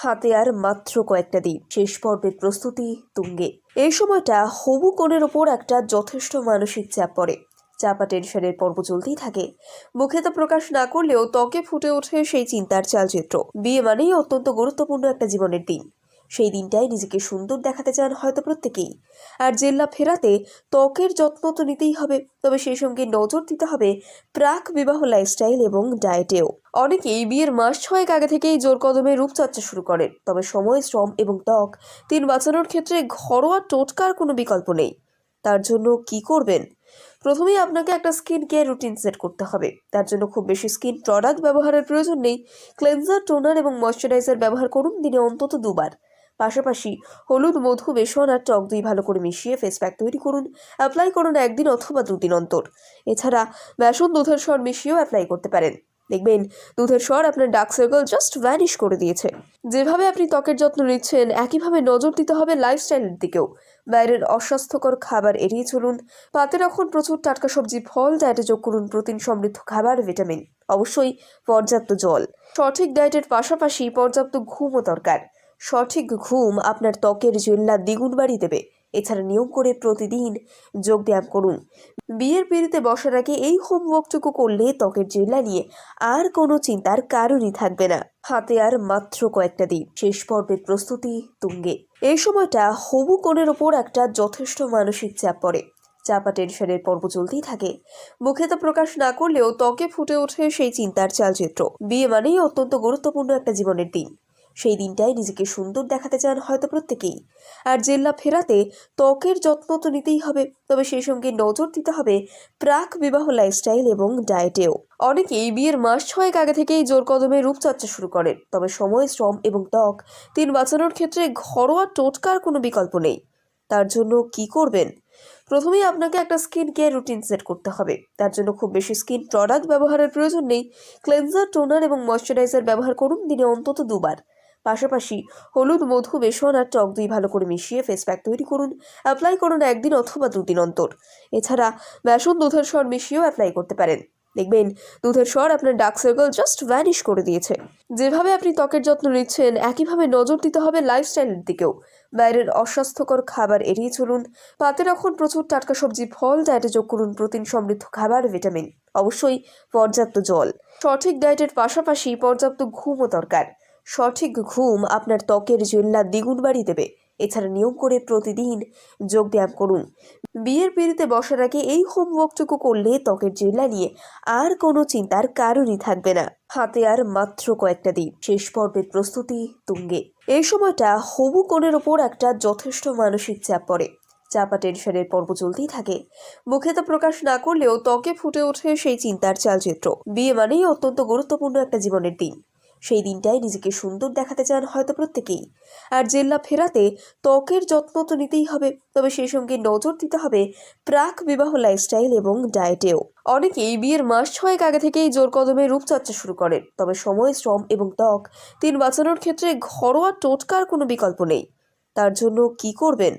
হাতে আর মাত্র কয়েকটা দিন। শেষ পর্বের প্রস্তুতি তুঙ্গে। এই সময়টা হবু কোণের ওপর একটা যথেষ্ট মানসিক চাপ পড়ে। চাপা টেনশনের পর্ব চলতেই থাকে। মুখে তা প্রকাশ না করলেও ত্বকে ফুটে ওঠে সেই চিন্তার চালচিত্র। বিয়ে মানেই অত্যন্ত গুরুত্বপূর্ণ একটা জীবনের দিন। সেই দিনটাই নিজেকে সুন্দর দেখাতে চান হয়তো প্রত্যেকেই। আর জেল্লা ফেরাতে ত্বকের যত্ন তো নিতেই হবে, তবে সেই সঙ্গে নজর দিতে হবে প্রাক বিবাহ লাইফস্টাইল এবং ডায়েটেও অনেকেই বিয়ের মাস ছয়েক আগে থেকেই জোর কদমে রূপচর্চা শুরু করেন। তবে সময়, শ্রম এবং ত্বক তিন বাঁচানোর ক্ষেত্রে ঘরোয়া টোটকার কোনো বিকল্প নেই। তার জন্য কি করবেন? প্রথমেই আপনাকে একটা স্কিন কেয়ার রুটিন সেট করতে হবে। তার জন্য খুব বেশি স্কিন প্রোডাক্ট ব্যবহারের প্রয়োজন নেই। ক্লেনজার, টোনার এবং ময়শ্চারাইজার ব্যবহার করুন দিনে অন্তত দুবার। পাশাপাশি হলুদ, মধু, বেসন আর টক দই ভালো করে মিশিয়ে ফেস প্যাক তৈরি করুন। অ্যাপ্লাই করুন একদিন অথবা দুদিন অন্তর। এছাড়া বেসন, দুধের স্বর মিশিয়েও অ্যাপ্লাই করতে পারেন। দেখবেন দুধের স্বর আপনার ডার্ক সার্কেল জাস্ট ভ্যানিশ করে দিয়েছে। যেভাবে আপনি ত্বকের যত্ন নিচ্ছেন, একইভাবে নজর দিতে হবে লাইফস্টাইলের দিকেও। বাইরের অস্বাস্থ্যকর খাবার এড়িয়ে চলুন। পাতে রাখুন প্রচুর টাটকা সবজি, ফল ডায়েটে যোগ করুন প্রোটিন সমৃদ্ধ খাবার ভিটামিন অবশ্যই পর্যাপ্ত জল। সঠিক ডায়েটের পাশাপাশি পর্যাপ্ত ঘুমও দরকার। সঠিক ঘুম আপনার ত্বকের জেল্লা দ্বিগুণ বাড়িয়ে দেবে। এছাড়া নিয়ম করে প্রতিদিন যোগব্যায়াম করুন। বিয়ের পিড়িতে বসার আগে এই হোমওয়ার্কটুকু করলে ত্বকের জেলা নিয়ে আর কোনো চিন্তার কারণই থাকবে না। হাতে আর মাত্র কয়েকটা দিন। শেষ পর্বের প্রস্তুতি তুঙ্গে। এই সময়টা হবু কোণের ওপর একটা যথেষ্ট মানসিক চাপ পড়ে। চাপা টেনশনের পর্ব চলতেই থাকে। মুখে তা প্রকাশ না করলেও ত্বকে ফুটে ওঠে সেই চিন্তার চালচিত্র। বিয়ে মানেই অত্যন্ত গুরুত্বপূর্ণ একটা জীবনের দিন। সেই দিনটাই নিজেকে সুন্দর দেখাতে চান হয়তো প্রত্যেকেই। আর জেল্লা ফেরাতে ত্বকের যত্ন তো নিতেই হবে, তবে সেই সঙ্গে নজর দিতে হবে প্রাক বিবাহ লাইফস্টাইল এবং ডায়েটেও অনেকেই বিয়ের মাস ছয়েক আগে থেকেই জোর কদমে রূপচর্চা শুরু করেন, তবে সময়, শ্রম এবং ত্বক তিন বাঁচানোর ক্ষেত্রে ঘরোয়া টোটকার কোনো বিকল্প নেই। তার জন্য কি করবেন? প্রথমেই আপনাকে একটা স্কিন কেয়ার রুটিন সেট করতে হবে। তার জন্য খুব বেশি স্কিন প্রোডাক্ট ব্যবহারের প্রয়োজন নেই। ক্লেনজার টোনার এবং ময়শ্চারাইজার ব্যবহার করুন দিনে অন্তত দুবার। পাশাপাশি হলুদ, মধু, বেসন আর টক দই ভালো করে মিশিয়ে ফেস প্যাক তৈরি করুন। অ্যাপ্লাই করুন একদিন অথবা দুদিন অন্তর। এছাড়া বেসন, দুধের স্বর মিশিয়েও অ্যাপ্লাই করতে পারেন। দেখবেন দুধের স্বর আপনার ডার্ক সার্কেল জাস্ট ভ্যানিশ করে দিয়েছে। যেভাবে আপনি ত্বকের যত্ন নিচ্ছেন, একইভাবে নজর দিতে হবে লাইফস্টাইলের দিকেও। বাইরের অস্বাস্থ্যকর খাবার এড়িয়ে চলুন। পাতে রাখুন প্রচুর টাটকা সবজি, ফল ডায়েটে যোগ করুন প্রোটিন সমৃদ্ধ খাবার ভিটামিন অবশ্যই পর্যাপ্ত জল। সঠিক ডায়েটের পাশাপাশি পর্যাপ্ত ঘুমও দরকার। সঠিক ঘুম আপনার ত্বকের জেল্লা দ্বিগুণ বাড়িয়ে দেবে। এছাড়া নিয়ম করে প্রতিদিন যোগব্যায়াম করুন। বিয়ের পিড়িতে বসার আগে এই হোমওয়ার্কটুকু করলে ত্বকের জেল্লা নিয়ে আর কোনো চিন্তার কারণই থাকবে না। হাতে আর মাত্র কয়েকটা দিন। শেষ পর্বের প্রস্তুতি তুঙ্গে। এই সময়টা হবু কোণের ওপর একটা যথেষ্ট মানসিক চাপ পড়ে। চাপা টেনশনের পর্ব চলতেই থাকে। মুখে তা প্রকাশ না করলেও ত্বকে ফুটে ওঠে সেই চিন্তার চালচিত্র। বিয়ে মানেই অত্যন্ত গুরুত্বপূর্ণ একটা জীবনের দিন। সেই দিনটাই নিজেকে সুন্দর দেখাতে চান হয়তো প্রত্যেকেই। আর জেল্লা ফেরাতে ত্বকের যত্ন তো নিতেই হবে, তবে সেই সঙ্গে নজর দিতে হবে প্রাক বিবাহ লাইফস্টাইল এবং ডায়েটেও অনেকেই বিয়ের মাস ছয়েক আগে থেকেই জোর কদমে রূপচর্চা শুরু করেন, তবে সময়, শ্রম এবং ত্বক তিন বাঁচানোর ক্ষেত্রে ঘরোয়া টোটকার কোনো বিকল্প নেই। তার জন্য কি করবেন?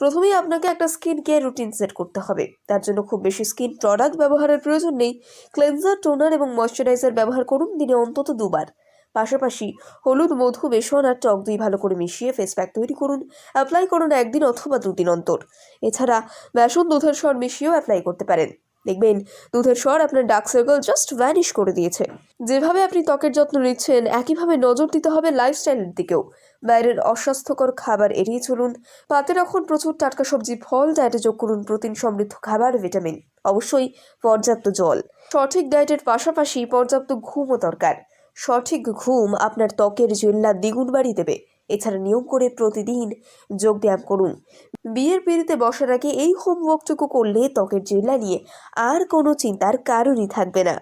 প্রথমেই আপনাকে একটা স্কিন কেয়ার রুটিন সেট করতে হবে। তার জন্য খুব বেশি স্কিন প্রোডাক্ট ব্যবহারের প্রয়োজন নেই। ক্লেনজার টোনার এবং ময়শ্চারাইজার ব্যবহার করুন দিনে অন্তত দুবার। পাশাপাশি হলুদ, মধু, বেসন আর টক দই ভালো করে মিশিয়ে ফেস প্যাক তৈরি করুন। অ্যাপ্লাই করুন একদিন অথবা দুদিন অন্তর। এছাড়া বেসন, দুধের স্বর মিশিয়েও অ্যাপ্লাই করতে পারেন। দেখবেন দুধের স্বর আপনার ডার্ক সার্কেল জাস্ট ভ্যানিশ করে দিয়েছে। যেভাবে আপনি ত্বকের যত্ন নিচ্ছেন, একইভাবে নজর দিতে হবে লাইফস্টাইলের দিকেও। বাইরের অস্বাস্থ্যকর খাবার এড়িয়ে চলুন। পাতে রাখুন প্রচুর টাটকা সবজি, ফল ডায়েটে যোগ করুন প্রোটিন সমৃদ্ধ খাবার ভিটামিন অবশ্যই পর্যাপ্ত জল। সঠিক ডায়েটের পাশাপাশি পর্যাপ্ত ঘুমও দরকার। সঠিক ঘুম আপনার ত্বকের জেল্লা দ্বিগুণ বাড়িয়ে দেবে। এছাড়া নিয়ম করে প্রতিদিন যোগব্যায়াম করুন। বিয়ের পিড়িতে বসার আগে এই হোমওয়ার্কটুকু করলে ত্বকের জেল্লা নিয়ে আর কোনো চিন্তার কারণই থাকবে না।